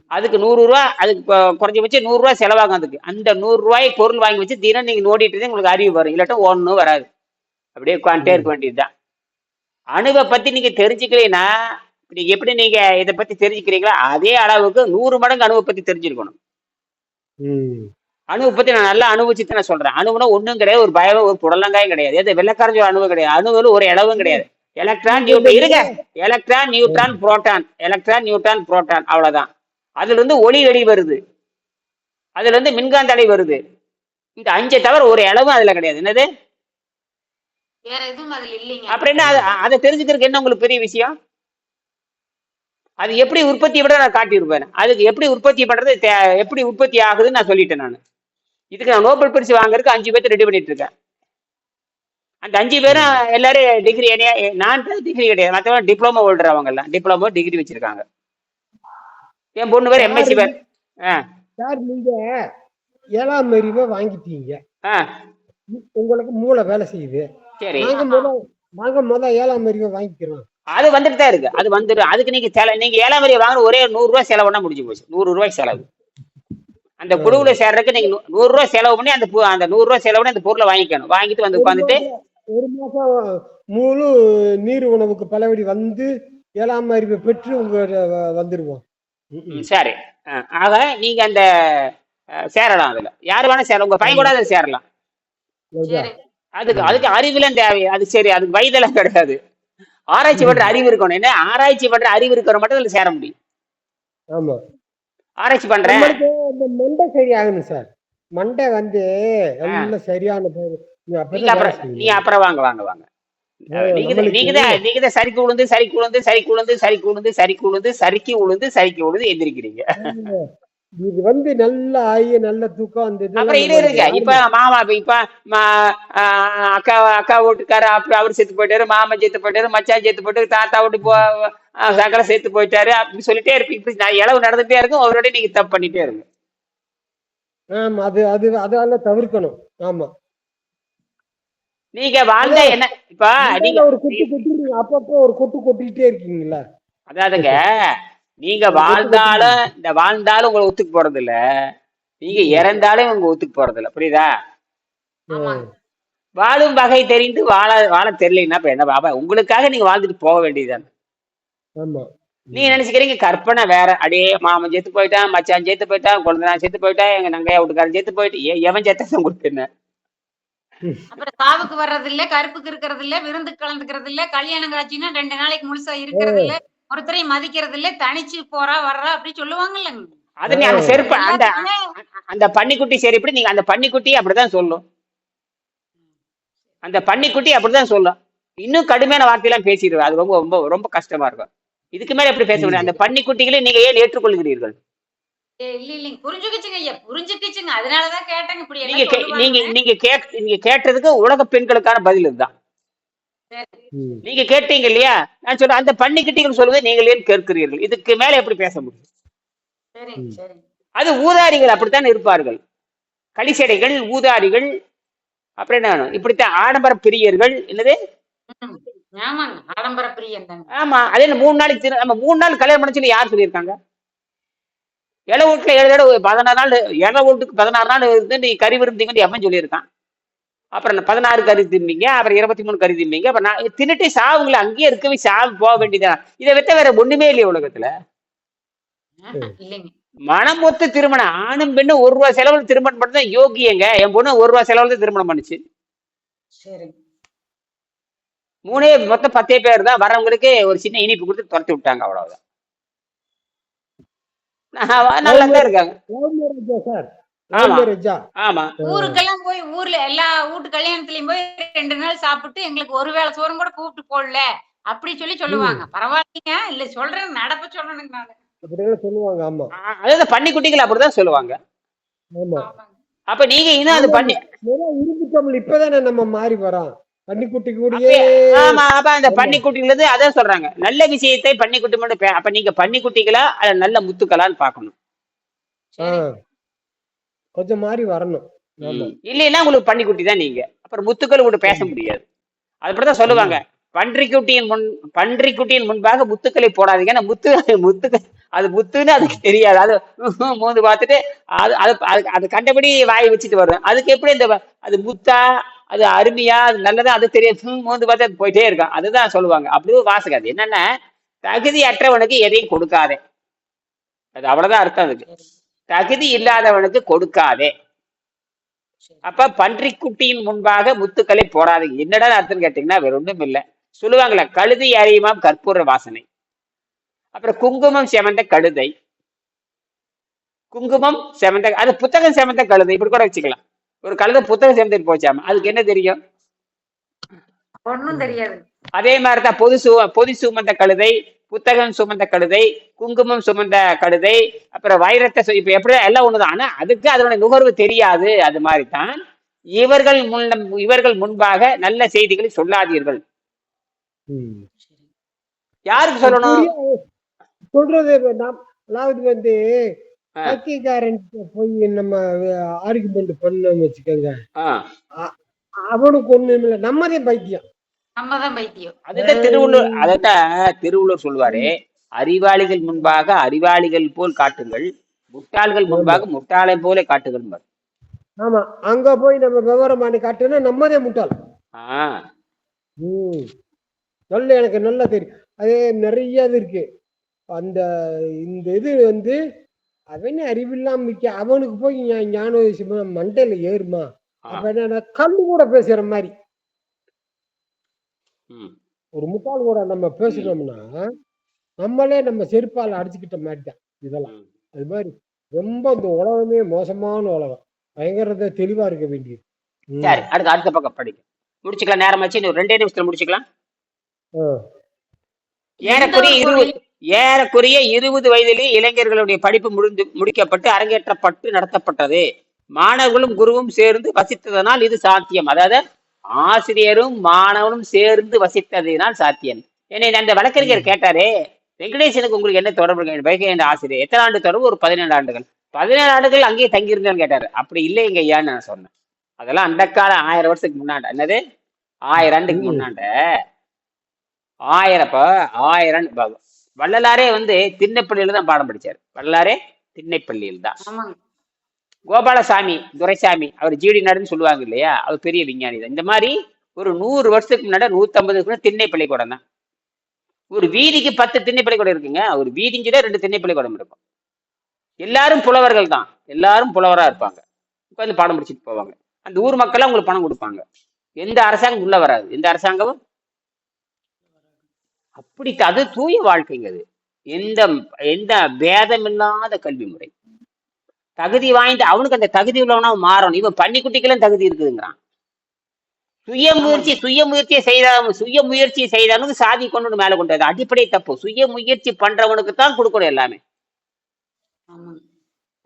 B: அதுக்கு நூறு ரூபா அதுக்கு குறைஞ்சபட்சம் நூறு ரூபாய் செலவாகும் அதுக்கு. அந்த நூறு ரூபாய் பொருள் வாங்கி வச்சு தினம் நீங்க நோண்டிட்டு இருந்தா உங்களுக்கு அறிவு வரும். இல்லாட்டும் ஒன்றும் வராது. அப்படியே உட்காந்துட்டே இருக்க வேண்டியதுதான் அணுவை பத்தி நீங்க தெரிஞ்சுக்கலைன்னா நீங்க எப்படி நீங்க இதை பத்தி தெரிஞ்சுக்கிறீங்களோ அதே அளவுக்கு நூறு மடங்கு அணுவை பத்தி தெரிஞ்சிருக்கணும். அணுவை பத்தி நான் நல்லா அனுபவிச்சு நான் சொல்றேன். அணுவுனா ஒண்ணும் கிடையாது. ஒரு பயம் ஒரு புடலங்காயும் கிடையாது. எது? வெள்ளக்காரஞ்சு அணுவு கிடையாது. அணுவில் ஒரு இளவும் கிடையாது. எலக்ட்ரான் நியூட்ரான் இருங்க. Electron neutron proton. Electron neutron proton. அவ்வளவுதான். அதுல இருந்து ஒளி வெளி வருது. அதுல இருந்து மின்காந்த அலை வருது. இந்த அஞ்சை தவிர ஒரு இளவும் அதுல கிடையாது. என்னது?
A: வேற எதுவும் அதுல இல்லைங்க.
B: அப்புறம் என்ன அது- தெரிஞ்சுக்கிறதுக்கு என்ன உங்களுக்கு பெரிய விஷயம்? அது எப்படி உற்பத்தி விட நான் காட்டியிருப்பேன். அதுக்கு எப்படி உற்பத்தி பண்றது எப்படி உற்பத்தி ஆகுதுன்னு நான் சொல்லிட்டேன் நான். இதுக்கு நான் நோபல் பரிசு வாங்குறதுக்கு அஞ்சு பேர்த்து ரெடி பண்ணிட்டு இருக்கேன் அந்த அஞ்சு பேரும் எல்லாரும் டிகிரி நான் டிகிரி கிடையாது. மற்றவங்க டிப்ளமோ ஹோல்டர் அவங்க எல்லாம் டிப்ளமோ டிகிரி வச்சிருக்காங்க. என் பொண்ணு பேர் எம்எஸ்சி பேர்
C: சார் நீங்க ஏழாம் அறிவை வாங்கிட்டீங்க. உங்களுக்கு மூளை வேலை செய்யுது.
B: சரி.
C: நாங்க முத நாங்க முத ஏழாம் அறிவை வாங்கிக்கிறோம்.
B: அது வந்துட்டு தான் இருக்கு. அது வந்துடும் அதுக்கு நீங்க செல நீங்க ஏழாம் வரைய வாங்குற ஒரே நூறு ரூபாய் செலவுனா முடிஞ்சு போச்சு. நூறு ரூபாய் செலவு. அந்த குழுவுல சேர்றதுக்கு நீங்க நூ- நூறு ரூபாய் செலவு பண்ணி அந்த அந்த நூறு ரூபாய் செலவு பண்ணி அந்த பொருளை வாங்கிக்கணும். வாங்கிட்டு வந்து உட்காந்துட்டு
C: ஒரு மாசம் முழு நீர் உணவுக்கு பலவடி வந்து ஏழாம் அறிவை பெற்று உங்க வந்துருவோம்.
B: சரி. ஆக நீங்க அந்த சேரலாம் அதுல. யார் வேணா சேரலாம். உங்க பையன் கூட அதுல சேரலாம். அதுக்கு அதுக்கு அறிவுலாம் தேவை. அது சரி அதுக்கு வயதெல்லாம் கிடையாது. ஆராய்ச்சி பண்ற அறிவு இருக்கணும். என்ன? ஆராய்ச்சி பண்ற அறிவு இருக்கிற மட்டும் அதுல சேர முடியும்.
C: ஆமா.
B: ஆராய்ச்சி பண்றேன்.
C: இந்த மண்டை சரியாகணும் சார். மண்டை வந்து எல்லாம் சரியான
B: நீங்க அப்புறம் வாங்க வாங்க வாங்க.
C: ஆ,
B: நீங்க தான்
C: நம்மளுக்கு
B: நீங்க தான் நீங்க தான் சரிக்கு உளுந்து சரிக்கு உளுந்து சரிக்கு உளுந்து சரிக்கு உளுந்து சரிக்கு உளுந்து சரிக்கு உளுந்து சரிக்கு உளுந்து எந்திரிக்கிறீங்க.
C: இது வந்து நல்ல ஆயி நல்ல தூக்கம் இதெல்லாம்
B: அப்புறம் இது இருக்கு இப்ப மாமா இப்ப அக்கா அக்கா வீட்டுக்காரு அப்ப அவர் செத்து போயிட்டாரு மாமன் செத்து போயிட்டாரு மச்சான் செத்து போயிட்டாரு தாத்தா வீட்டு போ சக்கரை செத்து போயிட்டாரு அப்படின்னு சொல்லிட்டே இருப்பீங்க. இப்படி நான் இளவு நடந்துட்டே இருக்கும் அவரோட நீங்க தப்பு பண்ணிட்டே இருங்க.
C: ஆமா அது அது அதெல்லாம் தவிர்க்கணும். ஆமா.
B: நீங்க வாழ்ந்த என்ன இப்ப நீங்க
C: ஒரு கொட்டு கொட்டி அப்பப்போ ஒரு கொட்டு கொட்டிட்டே இருக்கீங்களா?
B: அதாவதுங்க நீங்க வாழ்ந்தாலும் இந்த வாழ்ந்தாலும் உங்களை ஒத்துக்கு போறது இல்ல. நீங்க இறந்தாலும் உங்க ஒத்துக்கு போறது இல்ல புரியுதா வாழும் வகை தெரிந்து வாழ வாழ தெரியலன்னா இப்ப என்ன பாபா? உங்களுக்காக நீங்க வாழ்ந்துட்டு போக வேண்டியதுதானே. நீங்க நினைச்சுக்கிறீங்க? கற்பனை வேற. அடே மாமன் செத்து போயிட்டான் மச்சான் செத்து போயிட்டான் குழந்தை செத்து போயிட்டான் எங்க நங்கையா வீட்டுக்காரன் செத்து போயிட்டு எவன் செத்தான் உங்களுக்கு என்ன?
A: அப்புறம் சாவுக்கு வர்றது இல்ல கருப்புக்கு இருக்கிறது இல்ல விருந்துக்கு கலந்துக்கிறது இல்ல கல்யாணம் காட்சின்னா ரெண்டு நாளைக்கு முழுசா இருக்கிறது இல்ல ஒருத்தரையும் மதிக்கிறது இல்ல தனிச்சு போறா வர்றா அப்படி சொல்லுவாங்கல்லங்க
B: அது நீ அந்த செருப்பு அந்த அந்த பன்னிக்குட்டி செருப்பு நீங்க அந்த பன்னிக்குட்டி அப்படிதான் சொல்லும். அந்த பன்னிக்குட்டி அப்படிதான் சொல்லும். இன்னும் கடுமையான வார்த்தையெல்லாம் பேசிடுவேன். அது ரொம்ப ரொம்ப ரொம்ப கஷ்டமா இருக்கும். இதுக்கு மேல எப்படி பேச முடியும்? அந்த பன்னிக்குட்டிகளை நீங்க ஏன் ஏற்றுக்கொள்கிறீர்கள்?
A: இல்ல இல்லைங்க புரிஞ்சுக்கிச்சுங்க ஐயா. புரிஞ்சுக்கிச்சுங்க. அதனாலதான் கேட்டேங்க. இப்படி
B: நீங்க நீங்க நீங்க கேட் நீங்க கேட்டதுக்கு உலக பெண்களுக்கான பதில் இதுதான். நீங்க கேட்டீங்க இல்லையா நான் சொல்றேன் அந்த பன்னிக்குட்டிகள் சொல்வதை நீங்கள் ஏன் கேட்கிறீர்கள்? இதுக்கு மேல எப்படி பேச முடியும்? அது ஊதாரிகள் அப்படித்தான் இருப்பார்கள். கலிசடைகள் ஊதாரிகள் அப்புறம் என்ன? இப்படித்தான் ஆடம்பர பிரியர்கள் என்னது?
A: ஆடம்பர பிரியன்
B: ஆமா அதே என்ன மூணு நாளைக்கு நம்ம மூணு நாள் கல்யாணம் பண்ண சொல்லி யார் சொல்லியிருக்காங்க? இலை வீட்டுல ஏழு தடவை பதினாறு நாள் இலை வீட்டுக்கு பதினாறு நாள் இருந்து நீ கறி விருந்தீங்கன்னு எவன் சொல்லியிருக்கான். அப்புறம் பதினாறு கறி திம்பீங்க அப்புறம் இருபத்தி மூணு கறி திம்பீங்க அப்புறம் நான் தின்னுட்டு சாவுங்களே அங்கேயே இருக்கவே சாவு போக வேண்டியதான் இதை விட்ட வேற ஒண்ணுமே இல்லையே உலகத்துல. மனம் ஒத்து திருமணம் ஆணும் பெண்ணும் ஒரு ரூபா செலவில் திருமணம் பண்ணதான் யோகியங்க. என் பொண்ணு ஒரு ரூபா செலவில் தான் திருமணம் பண்ணுச்சு. மூணே மொத்தம் பத்தே பேர் தான் வரவங்களுக்கு ஒரு சின்ன இனிப்பு கொடுத்து துரத்தி விட்டாங்க அவ்வளவுதான். நான் நல்லா தான் இருக்காங்க.
A: ஊருக்கெல்லாம் போய் ஊர்ல எல்லா வீட்டு கல்யாணத்துலயும் போய் ரெண்டு நாள் சாப்பிட்டு எங்களுக்கு ஒரு வேளை சோறும் கூட கூப்பிட்டு போடல. அப்படி சொல்லி சொல்லுவாங்க. பரவாயில்லைங்க. இல்ல சொல்றேன். நடப்ப சொல்லணுங்க நானு.
C: சொல்லுவாங்க. ஆமா.
B: அதாவது பன்னிக்குட்டிகள் அப்படிதான் சொல்லுவாங்க. அப்ப நீங்க இன்னும் அது பண்ணி
C: இரும்பு தமிழ் இப்பதானே நம்ம மாறி வரோம். பன்னிக்குட்டி கூடயே
B: ஆமா அப்ப அந்த பன்னிக்குட்டிகள் இருந்து அதான் சொல்றாங்க. நல்ல விஷயத்தை பன்னிக்குட்டி மட்டும் அப்ப நீங்க பன்னிக்குட்டிகளா அல்ல நல்ல முத்துக்களான்னு பாக்கணும்.
C: கொஞ்சம் மாறி வரணும்.
B: இல்லைன்னா உங்களுக்கு பன்னிக்குட்டி தான் நீங்க. அப்புறம் முத்துக்கள் கூட பேச முடியாது. அப்படிதான் சொல்லுவாங்க. பன்றிக்குட்டியின் முன் பன்றிக்குட்டியின் முன்பாக முத்துக்களை போடாதீங்க. ஏன்னா முத்து முத்துக்கள் அது முத்துன்னு அதுக்கு தெரியாது. அது மூந்து பார்த்துட்டு அது அது அது- அது கண்டபடி வாய் வச்சுட்டு வரும். அதுக்கு எப்படி இந்த அது முத்தா அது அருமையா அது நல்லதா அது தெரியாது. மூந்து பார்த்து அது போயிட்டே இருக்கும். அதுதான் சொல்லுவாங்க. அப்படியே வாசகம் அது. என்னன்னா தகுதி அற்றவனுக்கு எதையும் கொடுக்காதே. அது அவ்வளவுதான் அர்த்தம் அதுக்கு. தகுதி இல்லாதவனுக்கு கொடுக்காதே. அப்ப பன்றிக்குட்டியின் முன்பாக முத்துக்களை போடாதீங்க. என்னடா அர்த்தம் கேட்டீங்கன்னா வேற ஒண்ணும் இல்ல. சொல்லுவாங்களே கழுதை அறியுமாம் கற்பூர வாசனை. அப்புறம் குங்குமம் செவந்த கழுதை. குங்குமம் செவந்த அது புத்தகம் செவந்த கழுதை. இப்படி கூட வச்சுக்கலாம். ஒரு கழுதை புத்தகம் செவந்துட்டு போச்சாம? அதுக்கு என்ன தெரியும்?
A: ஒண்ணும் தெரியாது.
B: அதே மாதிரி தான் பொது சு பொதி சுமந்த கழுதை புத்தகம் சுமந்த கழுதை குங்குமம் சுமந்த கழுதை அப்புறம் வைரத்தை இப்ப எப்படி எல்லாம் ஒண்ணுதான். ஆனா அதுக்கு அதனுடைய நுகர்வு தெரியாது. அது மாதிரி தான் இவர்கள் முன் இவர்கள் முன்பாக நல்ல செய்திகளை சொல்லாதீர்கள். யாருக்கு சொல்லணும்?
C: சொல்றது அதாவது வந்து. கட்சிக்காரன் போய் நம்ம ஆர்குமெண்ட் பண்ணோம்னு வச்சுக்கோங்க. அவனுக்கு ஒண்ணும் இல்லை நம்மதே பைத்தியம்.
A: பைத்தியம்.
B: திருவள்ளுவர் அதைத்தான் திருவள்ளுவர் சொல்லுவாரு. அறிவாளிகள் முன்பாக அறிவாளிகள் போல் காட்டுங்கள். முட்டாள்கள் முன்பாக முட்டாளை போல காட்டுகள்
C: ஆமா. அங்க போய் நம்ம விவரம் பண்ணி காட்டுனா நம்மதே முட்டாள். நல்ல எனக்கு நல்லா தெரியும். அது நிறைய இது இருக்கு. அந்த இந்த இது வந்து அவனே அறிவில்லாம மிக்க அவனுக்கு போய் ஞான விஷயமா மண்டையில ஏறுமா. அப்ப என்ன கல்லு கூட பேசுற மாதிரி. ஒரு முட்டாள் கூட நம்ம பேசுறோம்னா நம்மளே நம்ம செருப்பால அடிச்சுக்கிட்ட மாதிரி தான் இதெல்லாம். அது மாதிரி ரொம்ப இந்த உலகமே மோசமான உலகம். பயங்கரத தெளிவா இருக்க வேண்டியது.
B: சரி அடுத்த அடுத்த பக்கம் படிக்க முடிச்சுக்கலாம் நேரமாச்சு இன்னும் ரெண்டே நிமிஷத்துல முடிச்சுக்கலாம். ஏறக்குறைய இருபது ஏறக்குறைய இருபது வயதிலேயே இளைஞர்களுடைய படிப்பு முடிந்து முடிக்கப்பட்டு அரங்கேற்றப்பட்டு நடத்தப்பட்டது. மாணவர்களும் குருவும் சேர்ந்து வசித்ததனால் இது சாத்தியம். அதாவது ஆசிரியரும் மாணவனும் சேர்ந்து வசித்ததினால் சாத்தியம். என்னை அந்த வழக்கறிஞர் கேட்டாரே வெங்கடேசனுக்கு உங்களுக்கு என்ன தொடர்பு இருக்கு? வைகை என்ற ஆசிரியர். எத்தனை ஆண்டு தொடர்பு? ஒரு பதினேழு ஆண்டுகள். பதினேழு ஆண்டுகள் அங்கேயே தங்கியிருந்தேன்னு கேட்டாரு. அப்படி இல்லைங்க ஐயான்னு நான் சொன்னேன். அதெல்லாம் அந்த காலம் ஆயிரம் வருஷத்துக்கு முன்னாடி என்னது? ஆயிரம் ஆண்டுக்கு. முன்னாண்ட? ஆயிரம் இப்ப ஆயிரம் ப- வள்ளலாரே வந்து திண்ணைப்பள்ளியில தான் பாடம் படிச்சாரு. வள்ளலாரே திண்ணைப்பள்ளியில் தான் கோபாலசாமி துரைசாமி அவர் ஜிடி நாடுன்னு சொல்லுவாங்க இல்லையா? அவர் பெரிய விஞ்ஞானி தான். இந்த மாதிரி ஒரு நூறு வருஷத்துக்கு முன்னாடி நூத்தம்பதுக்கு திண்ணை பள்ளிக்கூடம் தான். ஒரு வீதிக்கு பத்து திண்ணை பள்ளிக்கூடம் இருக்குங்க. ஒரு வீதிங்கிட்ட ரெண்டு திண்ணை பள்ளிக்கூடம் இருக்கும். எல்லாரும் புலவர்கள் தான். எல்லாரும் புலவரா இருப்பாங்க. உட்காந்து பாடம் படிச்சுட்டு போவாங்க. அந்த ஊர் மக்கள் உங்களுக்கு பணம் கொடுப்பாங்க. எந்த அரசாங்கம் உள்ள வராது. எந்த அரசாங்கமும்? அப்படி அது தூய வாழ்க்கைங்க அது. எந்த எந்த பேதமில்லாத கல்வி முறை. தகுதி வாய்ந்த அவனுக்கு அந்த தகுதி உள்ளவனா மாறணும். இவன் பன்னிக்குட்டிக்கெல்லாம் தகுதி இருக்குதுங்கிறான். சுய முயற்சி சுய முயற்சியை செய்த சுய முயற்சி செய்தவனுக்கு சாதி கொண்டு மேல கொண்டு வருது. அடிப்படை தப்பு. சுய முயற்சி பண்றவனுக்கு தான் கொடுக்கணும் எல்லாமே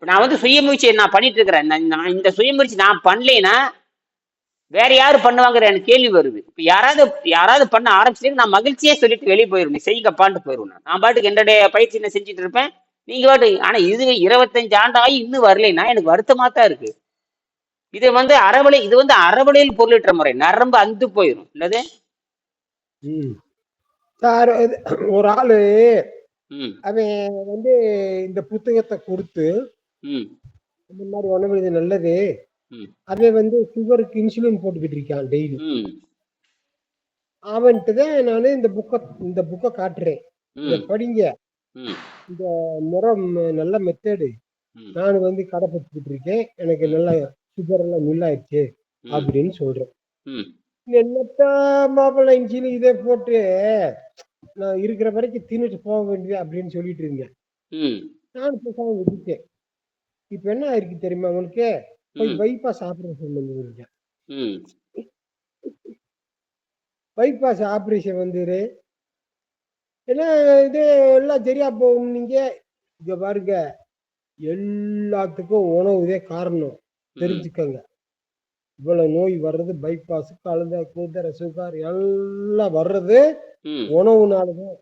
B: நான் வந்து சுய முயற்சி நான் பண்ணிட்டு இருக்கிறேன். இந்த சுய முயற்சி நான் பண்ணலைன்னா வேற யாரு பண்ணுவாங்கிற எனக்கு கேள்வி வருது. இப்ப யாராவது யாராவது பண்ண ஆரம்பிச்சிட்டு நான் மகிழ்ச்சியே சொல்லிட்டு வெளியே செய்யுங்கப்பான்ட்டு போயிடுவேன் நான். நான் பாட்டுக்கு என்னுடைய பயிற்சி என்ன செஞ்சுட்டு இருப்பேன்? நீங்க பாட்டு ஆனா இதுவே இருபத்தஞ்சு ஆண்டாகி இன்னும் வரலைன்னா எனக்கு வருத்தமா தான் இருக்கு. இது வந்து அறவழி இது வந்து அறவழியில் பொருளிட்ட முறை. நரம்பு அந்து போயிடும் இல்லது.
C: சார் ஒரு ஆளு அவன் வந்து இந்த புத்தகத்தை கொடுத்து இந்த மாதிரி உணவு இது நல்லது. அவன் வந்து சுகருக்கு இன்சுலின் போட்டுக்கிட்டு இருக்கான் டெய்லி. அவன்கிட்ட தான் நான் இந்த புக்கை இந்த புக்கை காட்டுறேன். படிங்க. இந்த முறை ம- நல்ல மெத்தடு. நான் வந்து கடைப்பிடிச்சிட்டு இருக்கேன். எனக்கு நல்ல சுகர் எல்லாம் நுல்லாயிடுச்சு அப்படின்னு சொல்றேன். என்னத்தா மாப்பிள்ளை இன்சுலின் இதை போட்டு நான் இருக்கிற வரைக்கும் தின்னுட்டு போக வேண்டியது அப்படின்னு சொல்லிட்டு இருந்தேன். நான் பேசாம விட்டுட்டேன். இப்ப என்ன ஆயிருக்கு தெரியுமா உனக்கு போய் பைபாஸ் ஆபரேஷன் பண்ணி இருக்கேன் பைபாஸ் ஆபரேஷன் வந்துரு ஏன்னா இது எல்லாம் சரியா போகும். நீங்க இங்க பாருங்க. எல்லாத்துக்கும் உணவுதே காரணம்.
B: ம்.
C: தெரிஞ்சுக்கங்க. இவ்வளவு நோய் வர்றது பைபாஸ் கழுத குதிரை சுகர் எல்லாம் வர்றது உணவுனாலதான்.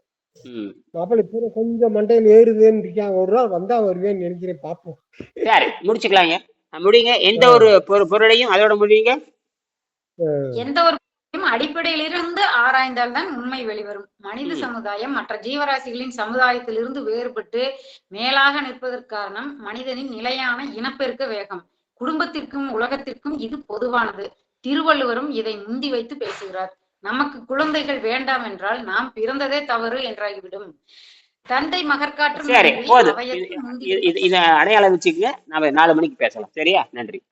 B: ம்.
C: மாப்பிள்ளை இப்போ கொஞ்சம் மண்டையில ஏறுதுன்னு இருக்கேன் ஒரு நாள் வந்தா வருவேன்னு நினைக்கிறேன் பாப்போம்.
B: சரி முடிச்சுக்கலாங்க. அஹ் முடிங்க. எந்த ஒரு பொரு பொருளையும் அதோட முடியுங்க
A: எந்த ஒரு அடிப்படையிலிருந்து ஆராய்ந்தால்தான் உண்மை வெளிவரும். மனித. சமுதாயம் மற்ற ஜீவராசிகளின் சமுதாயத்திலிருந்து வேறுபட்டு மேலாக நிற்பதற்கு காரணம் மனிதனின் நிலையான இனப்பெருக்க வேகம். குடும்பத்திற்கும் உலகத்திற்கும் இது பொதுவானது. திருவள்ளுவரும் இதை முந்தி வைத்து பேசுகிறார். நமக்கு குழந்தைகள் வேண்டாம் என்றால் நாம் பிறந்ததே தவறு என்றாகிவிடும். தந்தை மகற்காற்றும்
B: சரி போதும். இது- அடையாளம் வச்சுக்கங்க. நாம நாலு மணிக்கு பேசலாம். சரியா? நன்றி.